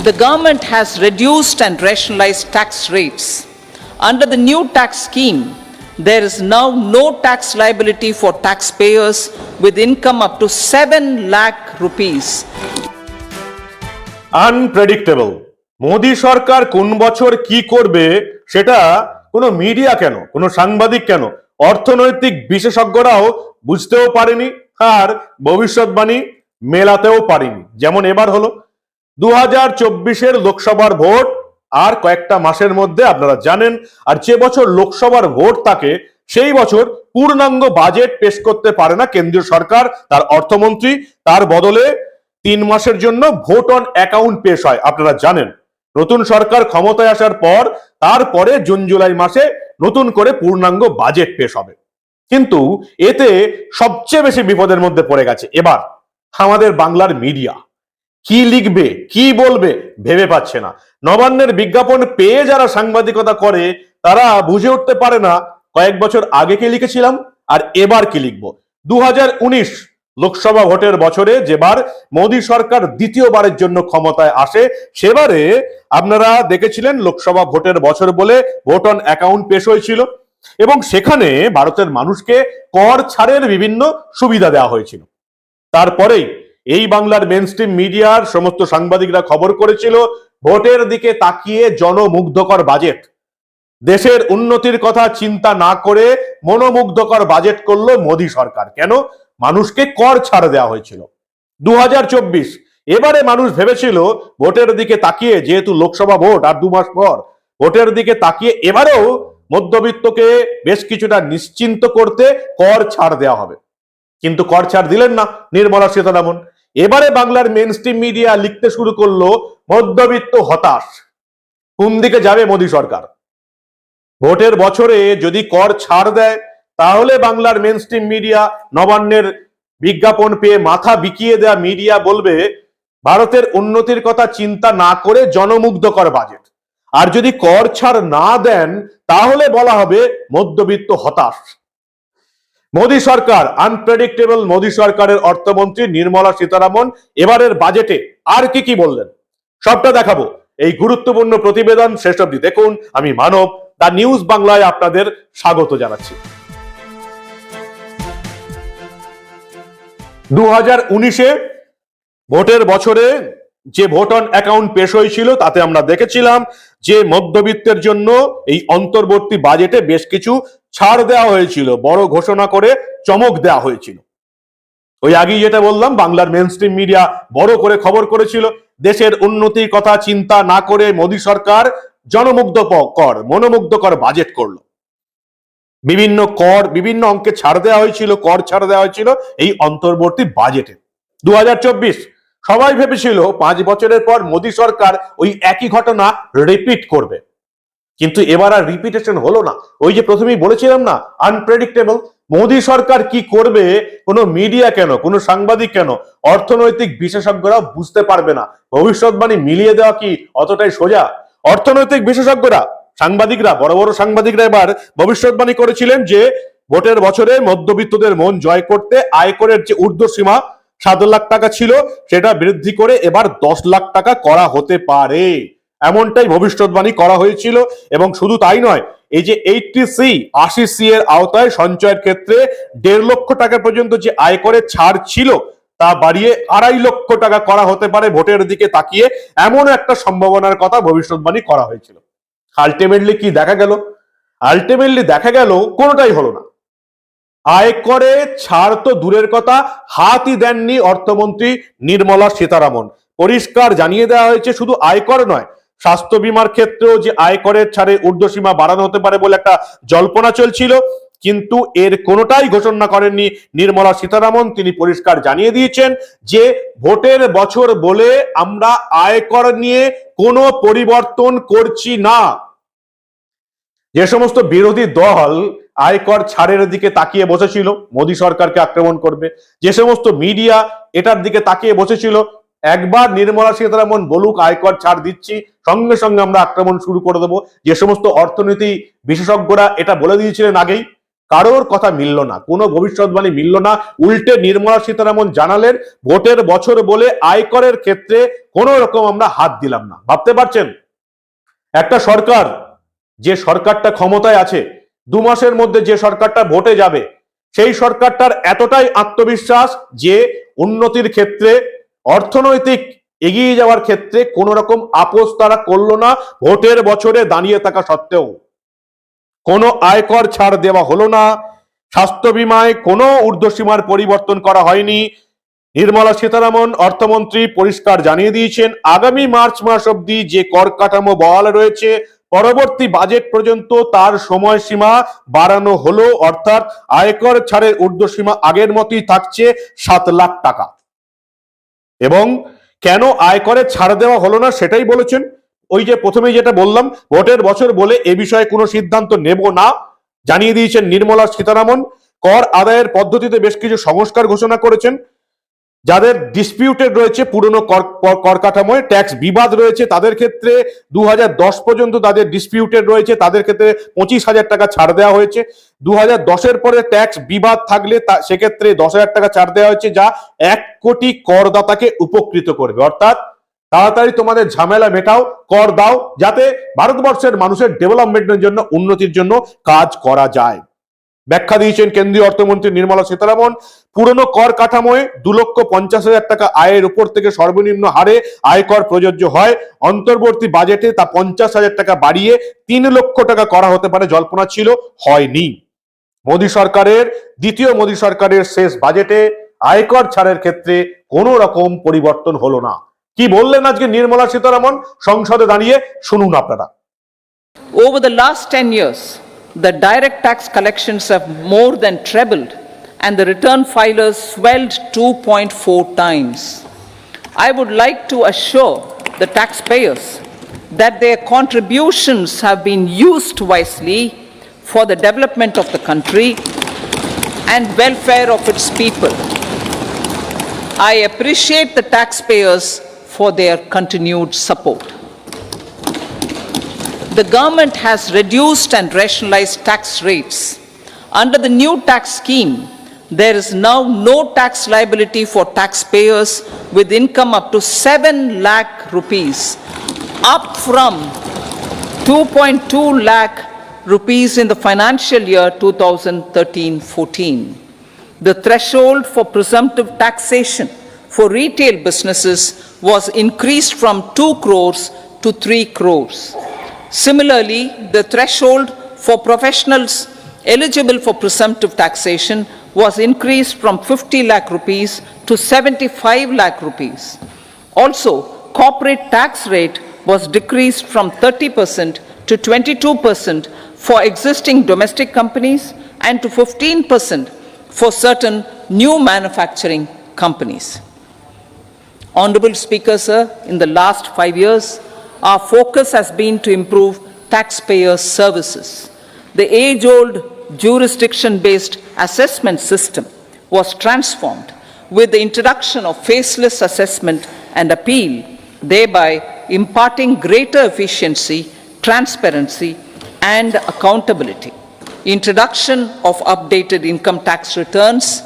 The government has reduced and rationalized tax rates. Under the new tax scheme, there is now no tax liability for taxpayers with income up to 7 lakh rupees unpredictable Modi সরকার কোন বছর কি করবে সেটা কোনো media কেন কোনো সাংবাদিক কেন অর্থনৈতিক বিশেষজ্ঞরাও বুঝতেও পারেনি আর ভবিষ্যৎবাণী মেলাতেও পারেনি যেমন এবার হলো দু হাজার চব্বিশের লোকসভার ভোট আর কয়েকটা মাসের মধ্যে আপনারা জানেন, আর যে বছর লোকসভার ভোট থাকে, সেই বছর পূর্ণাঙ্গ বাজেট পেশ করতে পারে না কেন্দ্রীয় সরকার, তার অর্থমন্ত্রী। তার বদলে তিন মাসের জন্য ভোট অন অ্যাকাউন্ট পেশ হয়, আপনারা জানেন। নতুন সরকার ক্ষমতায় আসার পর, তারপরে জুন, জুলাই মাসে নতুন করে পূর্ণাঙ্গ বাজেট পেশ হবে। কিন্তু এতে সবচেয়ে বেশি বিপদের মধ্যে পড়ে গেছে। এবার, আমাদের বাংলার মিডিয়া। কি লিখবে, কি বলবে ভেবে পাচ্ছে না। নবান্নের বিজ্ঞাপন পেয়ে যারা সাংবাদিকতা করে, তারা বুঝে উঠতে পারে না, কয়েক বছর আগে কি লিখেছিলাম আর এবার কি লিখব। দু লোকসভা ভোটের বছরে যেবার মোদী সরকার দ্বিতীয়বারের জন্য ক্ষমতায় আসে, সেবারে আপনারা দেখেছিলেন লোকসভা ভোটের বছর বলে ভোট অন অ্যাকাউন্ট পেশ হয়েছিল এবং সেখানে ভারতের মানুষকে কর ছাড়ের বিভিন্ন সুবিধা দেওয়া হয়েছিল। তারপরেই এই বাংলার মেন স্ট্রিম মিডিয়ার সমস্ত সাংবাদিকরা খবর করেছিল, ভোটের দিকে তাকিয়ে জনমুগ্ধকর বাজেট দেশের উন্নতির কথা চিন্তা না করে মনোমুগ্ধকর বাজেট করল মোদী সরকার। কেন? মানুষকে কর ছাড় দেওয়া হয়েছিল। দু হাজার চব্বিশ, এবারে মানুষ ভেবেছিল ভোটের দিকে তাকিয়ে যেহেতু লোকসভা ভোট আর দু মাস পর, ভোটের দিকে তাকিয়ে এবারেও মধ্যবিত্তকে বেশ কিছুটা নিশ্চিন্ত করতে কর ছাড় দেওয়া হবে। কিন্তু কর ছাড় দিলেন না নির্মলা সীতারামন। এবারে বাংলার মেন স্ট্রিম মিডিয়া লিখতে শুরু করল মধ্যবিত্ত হতাশ। কোন দিকে যাবে মোদী সরকার? ভোটের বছরে যদি কর ছাড় দেয়, তাহলে বাংলার মেন স্ট্রিম মিডিয়া নবান্নের বিজ্ঞাপন পেয়ে মাথা বিকিয়ে দেয়া মিডিয়া বলবে, ভারতের উন্নতির কথা চিন্তা না করে জনমুগ্ধকর বাজেট আর যদি কর ছাড় না দেন, তাহলে বলা হবে মধ্যবিত্ত হতাশ। মোদী সরকার আনপ্রেডিক্টেবল মোদী সরকারের অর্থমন্ত্রী নির্মলা সীতারামন এবারের বাজেটে আর কি কি বললেন? সবটা দেখাবো। এই গুরুত্বপূর্ণ প্রতিবেদন শেষ অবধি দেখুন। আমি মানব দা নিউজ বাংলায় আপনাদের স্বাগত জানাচ্ছি। দু হাজার উনিশে ভোটের বছরে যে ভোট অন অ্যাকাউন্ট পেশ হয়েছিল, তাতে আমরা দেখেছিলাম যে মধ্যবিত্তের জন্য এই অন্তর্বর্তী বাজেটে বেশ কিছু ছাড় দেওয়া হয়েছিল, বড় ঘোষণা করে চমক দেওয়া হয়েছিল। ওই আগেই যেটা বললাম, বাংলার মেন মিডিয়া বড় করে খবর করেছিল, দেশের উন্নতির কথা চিন্তা না করে মোদী সরকার জনমুগ্ধ কর মনোমুগ্ধকর বাজেট করল। বিভিন্ন কর, বিভিন্ন অঙ্কে ছাড় দেওয়া হয়েছিল, কর ছাড় দেওয়া হয়েছিল এই অন্তর্বর্তী বাজেটে দু হাজার চব্বিশ সবাই ভেবেছিল পাঁচ বছরের পর মোদী সরকার ওই একই ঘটনা রিপিট করবে। কিন্তু এবার আর রিপিটেশন হলো না। ওই যে প্রথমেই বলেছিলাম না আনপ্রেডিক্টেবল মোদী সরকার কি করবে, কোনো মিডিয়া কেন, কোনো সাংবাদিক কেন, অর্থনৈতিক বিশেষজ্ঞরা বুঝতে পারবে না। ভবিষ্যৎবাণী মিলিয়ে দেওয়া কি অতটাই সোজা? অর্থনৈতিক বিশেষজ্ঞরা, সাংবাদিকরা, বড় বড় সাংবাদিকরা এবার ভবিষ্যৎবাণী করেছিলেন যে, ভোটের বছরে মধ্যবিত্তদের মন জয় করতে আয়করের যে ঊর্ধ্বসীমা সাত লাখ টাকা ছিল, সেটা বৃদ্ধি করে এবার দশ লাখ টাকা করা হতে পারে। এমনটাই ভবিষ্যৎবাণী করা হয়েছিল, এবং শুধু তাই নয়, এই যে এইটটি সি, আশি সি এর আওতায় সঞ্চয়ের ক্ষেত্রে দেড় লক্ষ টাকা পর্যন্ত যে আয় করে ছাড় ছিল, তা বাড়িয়ে আড়াই লক্ষ টাকা করা হতে পারে ভোটের দিকে তাকিয়ে এমন একটা সম্ভাবনার কথা ভবিষ্যৎবাণী করা হয়েছিল। আলটিমেটলি কি দেখা গেল? আলটিমেটলি দেখা গেল, কোনোটাই হলো না। আয়করে ছাড় তো দূরের কথা, হাতই দেননি অর্থমন্ত্রী নির্মলা সীতারামন। পরিষ্কার জানিয়ে দেওয়া হয়েছে, শুধু আয়কর নয়, স্বাস্থ্য বিমার ক্ষেত্রেও যে আয়করের ছাড়ে ঊর্ধ্বসীমা বাড়ানো হতে পারে বলে একটা জল্পনা চলছিল, কিন্তু এর কোনোটাই ঘোষণা করেননি নির্মলা সীতারামন। তিনি পরিষ্কার জানিয়ে দিয়েছেন যে, ভোটের বছর বলে আমরা আয়কর নিয়ে কোনো পরিবর্তন করছি না। যে সমস্ত বিরোধী দল আয়কর ছাড়ের দিকে তাকিয়ে বসেছিল, মোদী সরকারকে আক্রমণ করবে। যে সমস্ত মিডিয়া এটার দিকে তাকিয়ে বসেছিল, একবার নির্মলা সীতারামন বলুক আয়কর ছাড় দিচ্ছি, সঙ্গে সঙ্গে আমরা আক্রমণ শুরু করে দেবো। যে সমস্ত অর্থনীতি বিশেষজ্ঞরা এটা বলে দিয়েছিলেন আগেই, কারোর কথা মিলল না, কোনো ভবিষ্যৎবাণী মিলল না। উল্টে নির্মলা সীতারামন জানালেন, ভোটের বছর বলে আয়করের ক্ষেত্রে কোনো রকম আমরা হাত দিলাম না। ভাবতে পারছেন? একটা সরকার, যে সরকারটা ক্ষমতায় আছে দু মাসের মধ্যে যে সরকারটা ভোটে যাবে, সেই সরকারটার এতটাই আত্মবিশ্বাস যে উন্নতির ক্ষেত্রে, অর্থনৈতিক এগিয়ে যাওয়ার ক্ষেত্রে কোন রকম আপোষ তারা করল না ভোটের বছরে দাঁড়িয়ে থাকা সত্ত্বেও। কোনো আয়কর ছাড় দেওয়া হলো না, স্বাস্থ্য বিমায় কোনো ঊর্ধ্বসীমার পরিবর্তন করা হয়নি। নির্মলা সীতারামন, অর্থমন্ত্রী পরিষ্কার জানিয়ে দিয়েছেন, আগামী মার্চ মাস অব্দি যে কর কাঠামো বহাল রয়েছে পরবর্তী বাজেট পর্যন্ত তার সময়সীমা বাড়ানো হলো, অর্থাৎ আয়কর ছাড়ের ঊর্ধ্বসীমা আগের মতোই থাকছে সাত লাখ টাকা। এবং কেন আয়করে ছাড় দেওয়া হলো না সেটাই বলেছেন। ওই যে প্রথমে যেটা বললাম, ভোটের বছর বলে এ বিষয়ে কোনো সিদ্ধান্ত নেব না, জানিয়ে দিয়েছেন নির্মলা সীতারামন। কর আদায়ের পদ্ধতিতে বেশ কিছু সংস্কার ঘোষণা করেছেন। যাদের ডিসপিউটেড রয়েছে, পুরনো কর কাঠামোয় ট্যাক্স বিবাদ রয়েছে, তাদের ক্ষেত্রে দু হাজার দশ পর্যন্ত তাদের ডিসপিউটেড রয়েছে, তাদের ক্ষেত্রে পঁচিশ হাজার টাকা ছাড় দেওয়া হয়েছে। দু হাজার পরে ট্যাক্স বিবাদ থাকলে সেক্ষেত্রে দশ হাজার টাকা ছাড় দেওয়া হয়েছে, যা এক কোটি করদাতাকে উপকৃত করবে। অর্থাৎ তাড়াতাড়ি তোমাদের ঝামেলা মেটাও, কর দাও, যাতে ভারতবর্ষের মানুষের ডেভেলপমেন্টের জন্য, উন্নতির জন্য কাজ করা যায়। ব্যাখ্যা দিয়েছেন কেন্দ্রীয় অর্থমন্ত্রী নির্মলা সীতারামন। পুরনো কর কাঠামোয় দু লক্ষ পঞ্চাশ হাজার টাকা আয়ের উপর থেকে সর্বনিম্ন হারে আয়কর প্রযোজ্য হয়। অন্তর্বর্তী বাজেটে তা পঞ্চাশ হাজার টাকা বাড়িয়ে তিন লক্ষ টাকা করা হতে পারে জল্পনা ছিল হয়নি। মোদী সরকারের দ্বিতীয় মোদী সরকারের শেষ বাজেটে আয়কর ছাড়ের ক্ষেত্রে কোনো রকম পরিবর্তন হলো না। কি বললেন আজকে নির্মলা সীতারামন? সংসদে দাঁড়িয়ে শুনুন আপনারা। Over the last 10 years, the direct tax collections have more than trebled and the return filers swelled 2.4 times. I would like to assure the taxpayers that their contributions have been used wisely for the development of the country and welfare of its people. I appreciate the taxpayers for their continued support. The government has reduced and rationalized tax rates. Under the new tax scheme, there is now no tax liability for taxpayers with income up to 7 lakh rupees, up from 2.2 lakh rupees in the financial year 2013-14. The threshold for presumptive taxation for retail businesses was increased from 2 crores to 3 crores. Similarly, the threshold for professionals eligible for presumptive taxation was increased from 50 lakh rupees to 75 lakh rupees. Also, corporate tax rate was decreased from 30% to 22% for existing domestic companies and to 15% for certain new manufacturing companies. Honorable Speaker, sir, in the last five years, our focus has been to improve taxpayer services. The age-old jurisdiction-based assessment system was transformed with the introduction of faceless assessment and appeal, thereby imparting greater efficiency, transparency, and accountability. Introduction of updated income tax returns,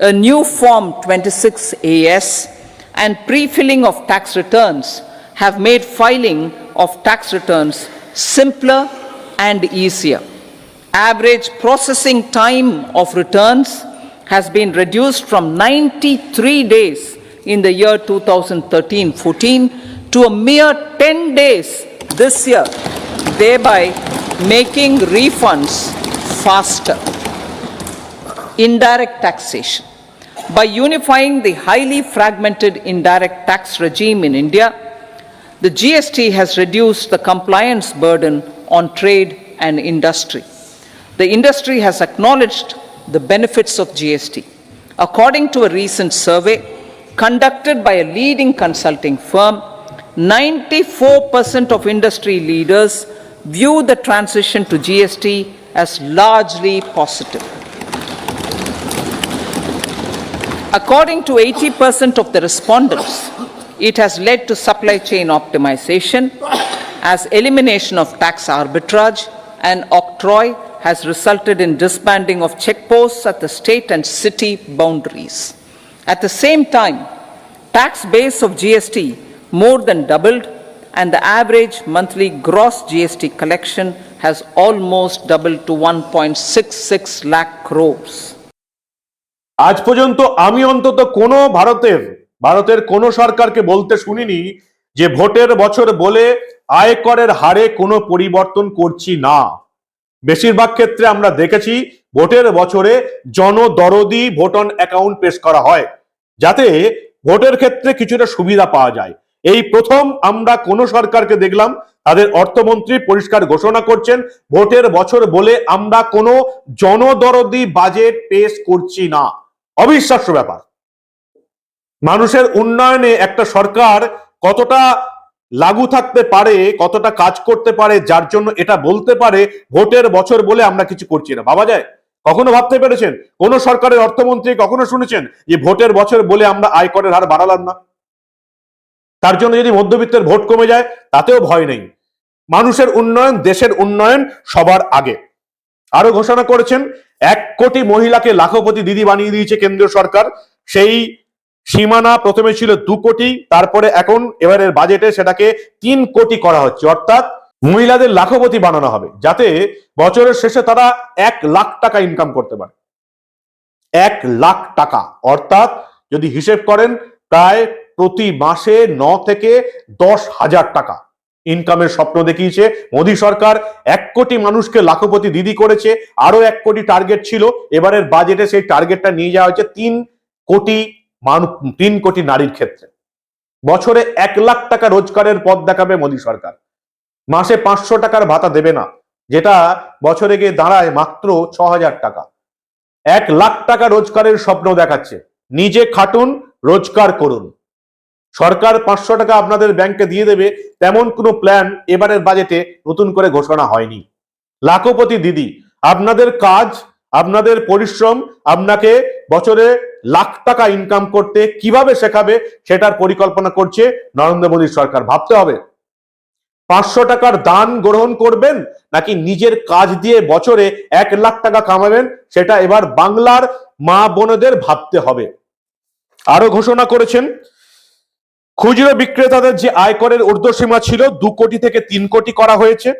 a new Form 26AS, and pre-filling of tax returns have made filing of tax returns simpler and easier. Average processing time of returns has been reduced from 93 days in the year 2013-14 to a mere 10 days this year, thereby making refunds faster. Indirect taxation. By unifying the highly fragmented indirect tax regime in India, the GST has reduced the compliance burden on trade and industry. The industry has acknowledged the benefits of GST. According to a recent survey conducted by a leading consulting firm, 94% of industry leaders view the transition to GST as largely positive. According to 80% of the respondents, it has led to supply chain optimization as elimination of tax arbitrage and octroi has resulted in disbanding of checkposts at the state and city boundaries. At the same time, tax base of GST more than doubled and the average monthly gross GST collection has almost doubled to 1.66 lakh crores. আজ পর্যন্ত আমি অন্তত কোনো ভারতের ভারতের কোনো সরকারকে বলতে শুনিনি যে ভোটের বছর বলে আয়করের হারে কোনো পরিবর্তন করছি না। বেশিরভাগ ক্ষেত্রে আমরা দেখেছি ভোটের বছরে জনদরদি ভোটন অ্যাকাউন্ট পেশ করা হয়, যাতে ভোটের ক্ষেত্রে কিছুটা সুবিধা পাওয়া যায়। এই প্রথম আমরা কোন সরকারকে দেখলাম, তাদের অর্থমন্ত্রী পরিষ্কার ঘোষণা করছেন, ভোটের বছর বলে আমরা কোনো জনদরদি বাজেট পেশ করছি না। অবিশ্বাস্য ব্যাপার। মানুষের উন্নয়নে একটা সরকার কতটা লাগু থাকতে পারে, কতটা কাজ করতে পারে, যার জন্য এটা বলতে পারে, ভোটের বছর বলে আমরা কিছু করছি না। ভাবা যায়, কখনো ভাবতে পেরেছেন? কোন সরকারের অর্থমন্ত্রী কখনো শুনেছেন যে ভোটের বছর বলে আমরা আয়করের হার বাড়ালাম না? তার জন্য যদি মধ্যবিত্তের ভোট কমে যায়, তাতেও ভয় নেই। মানুষের উন্নয়ন, দেশের উন্নয়ন সবার আগে। আরও ঘোষণা করেছেন, এক কোটি মহিলাকে লাখপতি দিদি বানিয়ে দিয়েছে কেন্দ্রীয় সরকার। সেই সীমানা প্রথমে ছিল দু কোটি, তারপরে এখন এবারের বাজেটে সেটাকে তিন কোটি করা হচ্ছে। অর্থাৎ মহিলাদের লাখপতি বানানো হবে, যাতে বছরের শেষে তারা এক লাখ টাকা ইনকাম করতে পারে। এক লাখ টাকা। অর্থাৎ যদি হিসেব করেন, প্রায় প্রতি মাসে ন থেকে দশ হাজার টাকা ইনকামের স্বপ্ন দেখিয়েছে। মোদী সরকার এক কোটি মানুষকে লাখপতি দিদি করেছে আরও এক কোটি টার্গেট ছিল। এবারের বাজেটে সেই টার্গেটটা নিয়ে যাওয়া হয়েছে তিন কোটি মানুষ তিন কোটি নারীর ক্ষেত্রে। বছরে এক লাখ টাকা রোজগারের পথ দেখাবে মোদী সরকার। মাসে পাঁচশো টাকার ভাতা দেবে না, যেটা বছরে গিয়ে দাঁড়ায় মাত্র ছ হাজার টাকা। এক লাখ টাকা রোজগারের স্বপ্ন দেখাচ্ছে, নিজে খাটুন, রোজগার করুন। সরকার পাঁচশো টাকা আপনাদের ব্যাংকে দিয়ে দেবে, তেমন কোনো প্ল্যান এবারের বাজেটে নতুন করে ঘোষণা হয়নি। লাখপতি দিদি, আপনাদের কাজ আপনাদের পরিশ্রম আপনাকে বছরে লাখ টাকা ইনকাম করতে কীভাবে শেখাবে সেটার পরিকল্পনা করছে নরেন্দ্র মোদী সরকার। ভাবতে হবে, পাঁচশো টাকার দান গ্রহণ করবেন নাকি নিজের কাজ দিয়ে বছরে এক লাখ টাকা কামাবেন সেটা এবার বাংলার মা বোনদের ভাবতে হবে। আরও ঘোষণা করেছেন, খুচরো বিক্রেতাদের যে আয়করের ঊর্ধ্বসীমা ছিল দু কোটি থেকে তিন কোটি করা হয়েছে।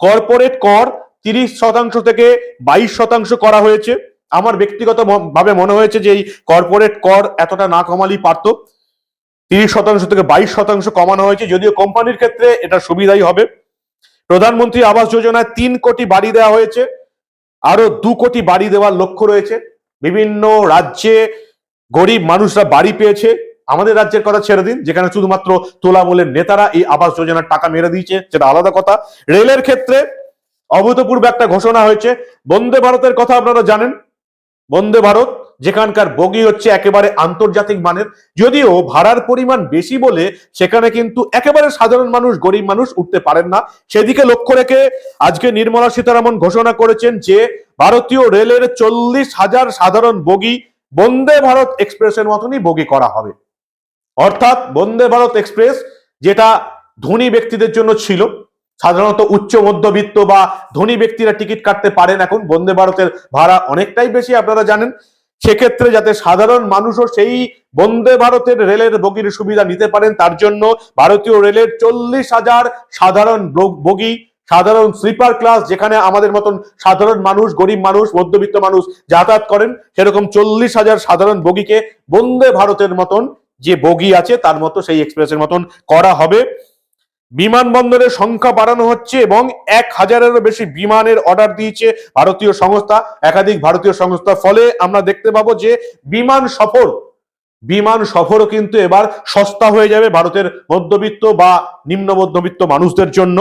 কর্পোরেট কর তিরিশ শতাংশ থেকে বাইশ শতাংশ করা হয়েছে। আমার ব্যক্তিগত ভাবে মনে হয়েছে যে এই কর্পোরেট কর এতটা না কমালেই পারতো। তিরিশ শতাংশ থেকে বাইশ শতাংশ কমানো হয়েছে, যদিও কোম্পানির ক্ষেত্রে এটা সুবিধাই হবে। প্রধানমন্ত্রী আবাস যোজনায় তিন কোটি বাড়ি দেওয়া হয়েছে আরও দু কোটি বাড়ি দেওয়ার লক্ষ্য রয়েছে। বিভিন্ন রাজ্যে গরিব মানুষরা বাড়ি পেয়েছে। আমাদের রাজ্যের কথা ছেড়ে দিন, যেখানে শুধুমাত্র তোলামূলের নেতারা এই আবাস যোজনার টাকা মেরে দিয়েছে, সেটা আলাদা কথা। রেলের ক্ষেত্রে অভূতপূর্ব একটা ঘোষণা হয়েছে। বন্দে ভারতের কথা আপনারা জানেন। বন্দে ভারত, যেখানকার বগি হচ্ছে একেবারে আন্তর্জাতিক মানের। যদিও ভাড়ার পরিমাণ বেশি বলে সেখানে কিন্তু একেবারে সাধারণ মানুষ, গরিব মানুষ উঠতে পারেন না। সেদিকে লক্ষ্য রেখে আজকে নির্মলা সীতারামন ঘোষণা করেছেন যে, ভারতীয় রেলের চল্লিশ হাজার সাধারণ বগি বন্দে ভারত এক্সপ্রেসের মতনই বগি করা হবে। অর্থাৎ বন্দে ভারত এক্সপ্রেস যেটা ধনী ব্যক্তিদের জন্য ছিল সাধারণত উচ্চ মধ্যবিত্ত বা ধনী ব্যক্তিরা টিকিট কাটতে পারেন এখন। বন্দে ভারতের ভাড়া অনেকটাই বেশি, আপনারা জানেন। সেক্ষেত্রে যাতে সাধারণ মানুষও সেই বন্দে ভারতের রেলের বগির সুবিধা নিতে পারেন, তার জন্য ভারতীয় রেলের চল্লিশ হাজার সাধারণ বগ- সাধারণ স্লিপার ক্লাস, যেখানে আমাদের মতন সাধারণ মানুষ, গরিব মানুষ, মধ্যবিত্ত মানুষ যাতায়াত করেন, সেরকম চল্লিশ হাজার সাধারণ বগিকে বন্দে ভারতের মতন যে বগি আছে, তার মতো সেই এক্সপ্রেসের মতন করা হবে। বিমানবন্দরের সংখ্যা বাড়ানো হচ্ছে এবং এক হাজারেরও বেশি বিমানের অর্ডার দিয়েছে ভারতীয় সংস্থা, একাধিক ভারতীয় সংস্থা। ফলে আমরা দেখতে পাবো যে বিমান সফর, বিমান সফরও কিন্তু এবার সস্তা হয়ে যাবে ভারতের মধ্যবিত্ত বা নিম্ন মধ্যবিত্ত মানুষদের জন্য।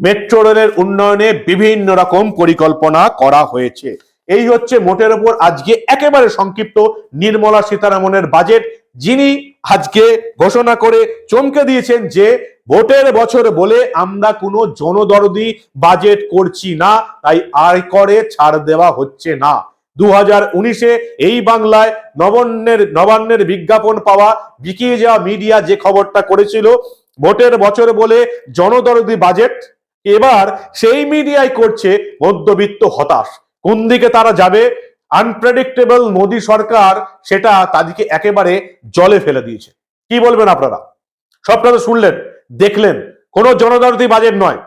মেট্রো রেলের উন্নয়নে বিভিন্ন রকম পরিকল্পনা করা হয়েছে। এই হচ্ছে মোটের উপর আজকে একেবারে সংক্ষিপ্ত নির্মলা সীতারামনের বাজেট যিনি আজকে ঘোষণা করে চমকে দিয়েছেন যে ভোটের বছর বলে আমরা কোনো জনদরদি বাজেট করছি না, তাই আয় করে ছাড় দেওয়া হচ্ছে না। দু হাজার উনিশে এই বাংলায় নবান্নের নবান্নের বিজ্ঞাপন পাওয়া, বিকিয়ে যাওয়া মিডিয়া যে খবরটা করেছিল, ভোটের বছর বলে জনদরদি বাজেট, এবার সেই মিডিয়ায় করছে মধ্যবিত্ত হতাশ। কোন দিকে তারা যাবে আনপ্রেডিক্টেবল মোদী সরকার সেটা তাদেরকে একেবারে জলে ফেলে দিয়েছে। কি বলবেন আপনারা? সবটা শুনলেন, দেখলেন, কোনো জনদরদি বাজেট নয়।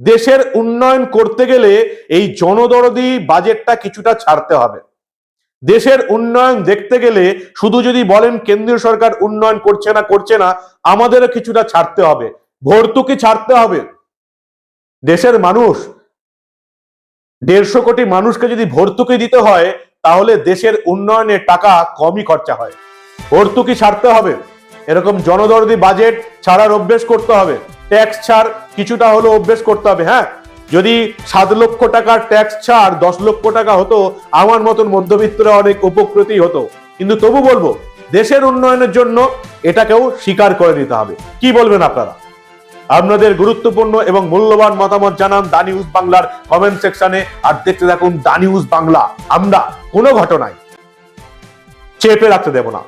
দেশের উন্নয়ন করতে গেলে এই জনদরদি বাজেটটা কিছুটা ছাড়তে হবে। দেশের উন্নয়ন দেখতে গেলে শুধু যদি বলেন কেন্দ্রীয় সরকার উন্নয়ন করছে না করছে না, আমাদেরও কিছুটা ছাড়তে হবে। ভর্তুকি ছাড়তে হবে। দেশের মানুষ দেড়শো কোটি মানুষকে যদি ভর্তুকি দিতে হয়, তাহলে দেশের উন্নয়নে টাকা কমই খরচা হয়। ভর্তুকি ছাড়তে হবে। এরকম জনদরদি বাজেট ছাড়ার অভ্যেস করতে হবে। ট্যাক্স ছাড় কিছুটা হলো অভ্যেস করতে হবে হ্যাঁ? যদি সাত লক্ষ টাকার ট্যাক্স ছাড় দশ লক্ষ টাকা হতো, আমার মতন মধ্যবিত্তরা অনেক উপকৃতই হতো। কিন্তু তবু বলব, দেশের উন্নয়নের জন্য এটাকেও স্বীকার করে নিতে হবে। কি বলবেন আপনারা? আপনাদের গুরুত্বপূর্ণ এবং মূল্যবান মতামত জানান দা নিউজ বাংলার কমেন্ট সেকশনে আর দেখতে থাকুন দা নিউজ বাংলা। আমরা কোনো ঘটনায় চেপে রাখতে দেব না।